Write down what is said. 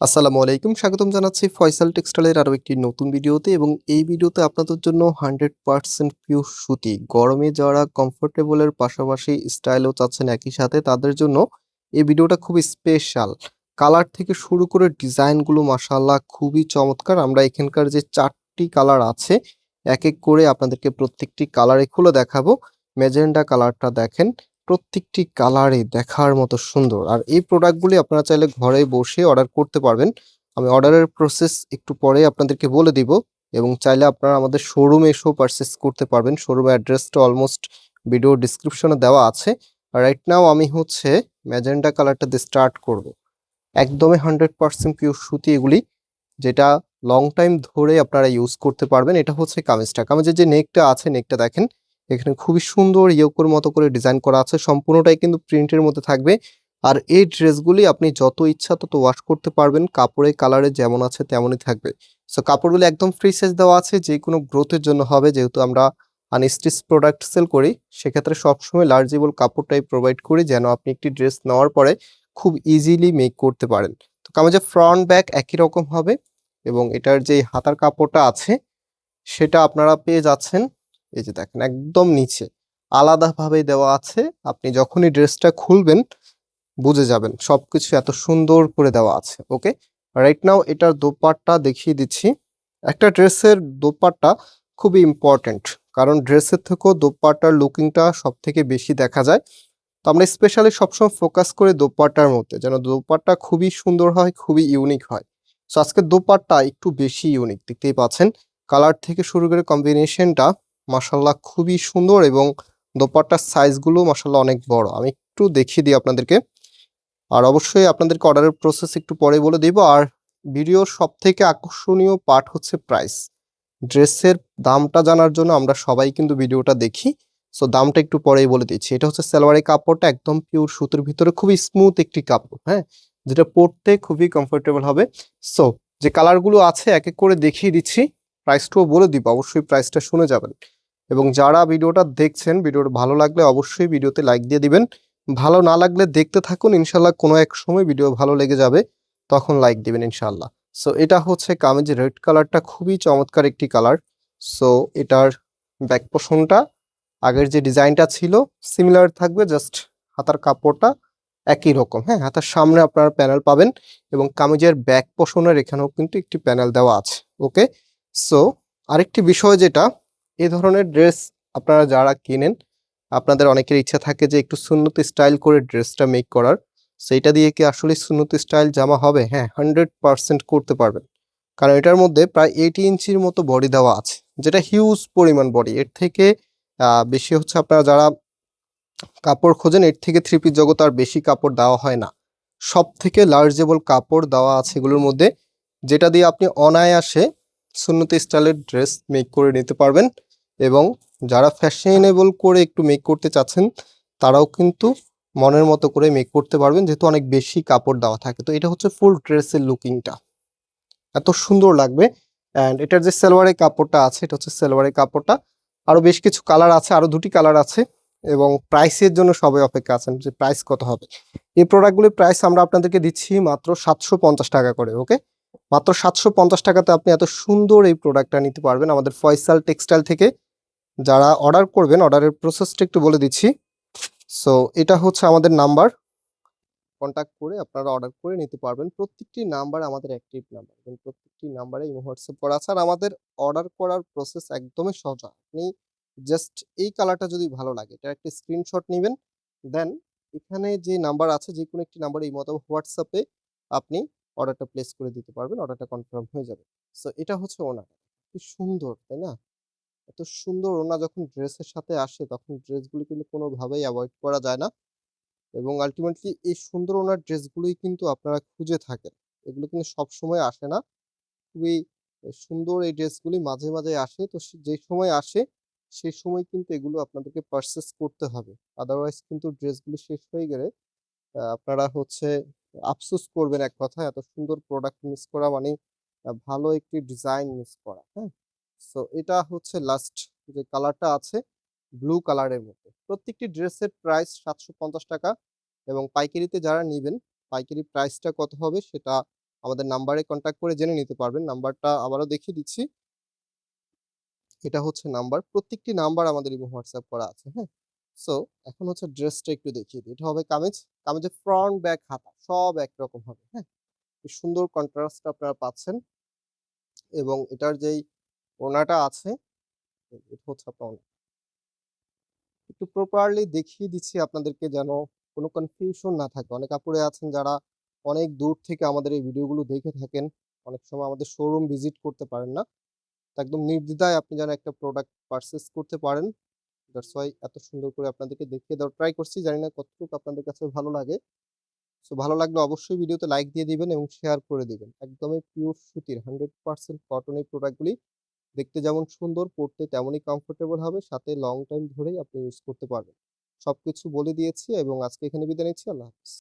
আসসালামু আলাইকুম। স্বাগতম জানাচ্ছি ফয়সাল টেক্সটাইলের আরও একটি নতুন ভিডিওতে এবং এই ভিডিওতে আপনাদের জন্য হান্ড্রেড পার্সেন্ট পিওর সুতি। গরমে যারা কমফোর্টেবলের পাশাপাশি স্টাইলও চাচ্ছেন একই সাথে, তাদের জন্য এই ভিডিওটা খুবই স্পেশাল কালার থেকে শুরু করে ডিজাইনগুলো মাসাল্লাহ খুবই চমৎকার। আমরা এখানকার যে চারটি কালার আছে এক এক করে আপনাদেরকে প্রত্যেকটি কালারে খুলে দেখাবো। মেজেন্ডা কালারটা দেখেন। প্রত্যেকটি কালারে দেখার মতো সুন্দর। আর এই প্রোডাক্টগুলি আপনারা চাইলে ঘরে বসে অর্ডার করতে পারবেন। আমি অর্ডারের প্রসেস একটু পরে আপনাদেরকে বলে দিব এবং চাইলে আপনারা আমাদের শোরুমে এসেও পারচেস করতে পারবেন। শোরুমের অ্যাড্রেসটা অলমোস্ট ভিডিও ডিসক্রিপশনে দেওয়া আছে। রাইট নাও আমি হচ্ছে ম্যাজেন্ডা কালারটা দিয়ে স্টার্ট করব। একদমই হান্ড্রেড পার্সেন্ট পিওর সুতি এগুলি, যেটা লং টাইম ধরে আপনারা ইউজ করতে পারবেন। এটা হচ্ছে কামিজটা। কামিজের যে নেকটা আছে নেকটা দেখেন। এখানে খুবই সুন্দর ইয়োকোর মতো করে ডিজাইন করা আছে। সম্পূর্ণটাই কিন্তু প্রিন্টের মধ্যে থাকবে। আর এই ড্রেসগুলি আপনি যত ইচ্ছা তত ওয়াশ করতে পারবেন। কাপড়ে কালারে যেমন আছে তেমনই থাকবে। সো কাপড়গুলি একদম ফ্রি সাইজ দেওয়া আছে। যে কোনো গ্রোথের জন্য হবে। যেহেতু আমরা আনস্টিচ প্রোডাক্ট সেল করি, সেক্ষেত্রে সবসময় লার্জেবল কাপড়টাই প্রোভাইড করি, যেন আপনি একটি ড্রেস নেওয়ার পরে খুব ইজিলি মেক করতে পারেন। তো কামাজের ফ্রন্ট ব্যাক একই রকম হবে এবং এটার যে হাতার কাপড়টা আছে, সেটা আপনারা পেয়ে যাচ্ছেন। এই যে দেখেন, একদম নিচে। আলাদাভাবে দেওয়া আছে, আপনি যখনই ড্রেসটা খুলবেন, বুঝে যাবেন সবকিছু এত সুন্দর করে দেওয়া আছে, ওকে? রাইট নাও এটার দোপাট্টা দেখিয়ে দিচ্ছি। একটা ড্রেসের দোপাট্টা খুবই ইম্পর্ট্যান্ট কারণ ড্রেসের থেকেও দোপাট্টার লুকিংটা সব থেকে বেশি দেখা যায়। তো আমরা স্পেশালি সবসময় ফোকাস করি দোপাট্টার মধ্যে, যেন দোপাট্টা খুবই সুন্দর হয়, খুবই ইউনিক হয়। সো আজকে দোপাট্টা একটু বেশি ইউনিক দেখতেই পাচ্ছেন। কালার থেকে শুরু করে কম্বিনেশনটা মাসাল্লাহ খুবই সুন্দর এবং দোপাট্টার সাইজগুলো মাসাল্লাহ অনেক বড়। আমি একটু দেখিয়ে দিই আপনাদেরকে। আর অবশ্যই আপনাদেরকে অর্ডারের প্রসেস একটু পরে বলে দিব। আর ভিডিওর সব থেকে আকর্ষণীয় পার্ট হচ্ছে প্রাইস ড্রেসের দামটা জানার জন্য আমরা সবাই কিন্তু ভিডিওটা দেখি। সো দামটা একটু পরেই বলে দিচ্ছি। এটা হচ্ছে সালোয়ারের কাপড়টা একদম পিওর সুতোর ভিতরে, খুবই স্মুথ একটি কাপড় হ্যাঁ? যেটা পরতে খুবই কমফোর্টেবল হবে। সো যে কালারগুলো আছে, এক এক করে দেখিয়ে দিচ্ছি। প্রাইসটাও বলে দিব। অবশ্যই প্রাইসটা শুনে যাবেন। এবং যারা ভিডিওটা দেখছেন, ভিডিওটা ভালো লাগলে অবশ্যই ভিডিওতে লাইক দিয়ে দিবেন। ভালো না লাগলে দেখতে থাকুন ইনশাল্লাহ কোনো এক সময় ভিডিও ভালো লেগে যাবে, তখন লাইক দিবেন ইনশাল্লাহ সো এটা হচ্ছে কামেজ রেড কালারটা, খুবই চমৎকার একটি কালার। সো এটার ব্যাক পোষণটা আগের যে ডিজাইনটা ছিল সিমিলার থাকবে জাস্ট হাতার কাপড়টা একই রকম। হ্যাঁ হাতার সামনে আপনারা প্যানেল পাবেন এবং কামিজের ব্যাক পোষণের এখানেও কিন্তু একটি প্যানেল দেওয়া আছে। ওকে সো আরেকটি বিষয় যেটা এই ধরনের ড্রেস আপনারা যারা কিনেন, আপনাদের অনেকের ইচ্ছা থাকে যে একটু সুন্নতি স্টাইল করে ড্রেসটা মেক করার। সেইটা দিয়ে কি আসলে সুন্নতি স্টাইল জামা হবে? হ্যাঁ হান্ড্রেড পারসেন্ট করতে পারবেন। কারণ এটার মধ্যে প্রায় এইটি ইঞ্চির মতো বডি দেওয়া আছে, যেটা হিউজ পরিমাণ বডি এর থেকে বেশি হচ্ছে আপনারা যারা কাপড় খোঁজেন, এর থেকে থ্রি পিস জগৎ আর বেশি কাপড় দেওয়া হয় না। সব থেকে লার্জেবল কাপড় দেওয়া আছে এগুলোর মধ্যে, যেটা দিয়ে আপনি অনায়াসে সুন্নতি স্টাইলের ড্রেস মেক করে নিতে পারবেন। এবং যারা ফ্যাশনেবল করে একটু মেক করতে চাচ্ছেন, তারাও কিন্তু মনের মতো করে মেক করতে পারবেন, যেহেতু অনেক বেশি কাপড় দেওয়া থাকে। তো এটা হচ্ছে ফুল ড্রেসের লুকিংটা এত সুন্দর লাগবে। অ্যান্ড এটার যে সালোয়ারের কাপড়টা আছে, এটা হচ্ছে সালোয়ারের কাপড়টা। আরও বেশ কিছু কালার আছে আরও দুটি কালার আছে এবং প্রাইসের জন্য সবাই অপেক্ষা আছেন যে প্রাইস কত হবে। এই প্রোডাক্টগুলির প্রাইস আমরা আপনাদেরকে দিচ্ছি মাত্র সাতশো পঞ্চাশ টাকা করে ওকে মাত্র সাতশো পঞ্চাশ টাকাতে আপনি এত সুন্দর এই প্রোডাক্টটা নিতে পারবেন আমাদের ফয়সাল টেক্সটাইল থেকে। যারা অর্ডার করবেন অর্ডারের প্রসেসটা একটু বলে দিচ্ছি। সো এটা হচ্ছে আমাদের নাম্বার কন্ট্যাক্ট করে আপনারা অর্ডার করে নিতে পারবেন। প্রত্যেকটি নাম্বার আমাদের অ্যাক্টিভ নাম্বার এবং প্রত্যেকটি নাম্বারে ইমো হোয়াটসঅ্যাপ করা আছে। আর আমাদের অর্ডার করার প্রসেস একদমই সোজা আপনি জাস্ট এই কালারটা যদি ভালো লাগে, এটা একটা স্ক্রিনশট নেবেন। দেন এখানে যে নাম্বার আছে, যে কোনো একটি নাম্বারে এই মতো হোয়াটসঅ্যাপে আপনি অর্ডারটা প্লেস করে দিতে পারবেন। অর্ডারটা কনফার্ম হয়ে যাবে। সো এটা হচ্ছে ওনার কি সুন্দর, তাই না? এত সুন্দর ওনা যখন ড্রেসের সাথে আসে, তখন ড্রেসগুলি কিন্তু কোনোভাবেই অ্যাভয়েড করা যায় না এবং আলটিমেটলি এই সুন্দর ওনার ড্রেসগুলোই কিন্তু আপনারা খুঁজে থাকেন। এগুলো কিন্তু সব সময় আসে না। খুবই সুন্দর এই ড্রেসগুলি মাঝে মাঝে আসে। তো যে সময় আসে, সেই সময় কিন্তু এগুলো আপনাদেরকে পারচেস করতে হবে। আদারওয়াইজ কিন্তু ড্রেসগুলি শেষ হয়ে গেলে আপনারা হচ্ছে আফসোস করবেন এক কথা এত সুন্দর প্রোডাক্ট মিস করা মানে ভালো একটি ডিজাইন মিস করা হ্যাঁ? সো এটা হচ্ছে লাস্ট যে কালারটা আছে ব্লু কালারের মধ্যে প্রত্যেকটি ড্রেসের প্রাইস সাতশো পঞ্চাশ টাকা এবং পাইকারিতে যারা নেবেন পাইকারি প্রাইসটা কত হবে সেটা আমাদের নাম্বারে কন্ট্যাক্ট করে জেনে নিতে পারবেন। নাম্বারটা আবারও দেখিয়ে দিচ্ছি। এটা হচ্ছে নাম্বার। প্রত্যেকটি নাম্বার আমাদের ইমো হোয়াটসঅ্যাপ করা আছে, হ্যাঁ? সো এখন হচ্ছে ড্রেসটা একটু দেখিয়ে দিই। এটা হবে কামিজ। কামিজের ফ্রন্ট, ব্যাক, হাতা সব একরকম হবে, হ্যাঁ? সুন্দর কন্ট্রাস্ট আপনারা পাচ্ছেন। এবং এটার যেই ওড়নাটা আছে, হচ্ছে আপনার একটু প্রপারলি দেখিয়ে দিচ্ছি আপনাদেরকে যেন কোনো কনফিউশন না থাকে। অনেক আপুরে আছেন যারা অনেক দূর থেকে আমাদের এই ভিডিওগুলো দেখে থাকেন। অনেক সময় আমাদের শোরুম ভিজিট করতে পারেন না। একদম নির্দ্বিধায় আপনি যেন একটা প্রোডাক্ট পারচেস করতে পারেন। দ্যাটস হোয়াই এত সুন্দর করে আপনাদেরকে দেখিয়ে দেওয়ার ট্রাই করছি। জানি না কতটুকু আপনাদের কাছে ভালো লাগে। সো ভালো লাগলে অবশ্যই ভিডিওতে লাইক দিয়ে দিবেন এবং শেয়ার করে দিবেন। একদমই পিওর সুতির 100% কটন এই প্রোডাক্টগুলি। দেখতে যেমন সুন্দর, পড়তে তেমনই কমফোর্টেবল হবে। সাথে লং টাইম ধরেই আপনি ইউজ করতে পারবেন। সবকিছু বলে দিয়েছি এবং আজকে এখানে বিদায় নিচ্ছি। আল্লাহ হাফেজ।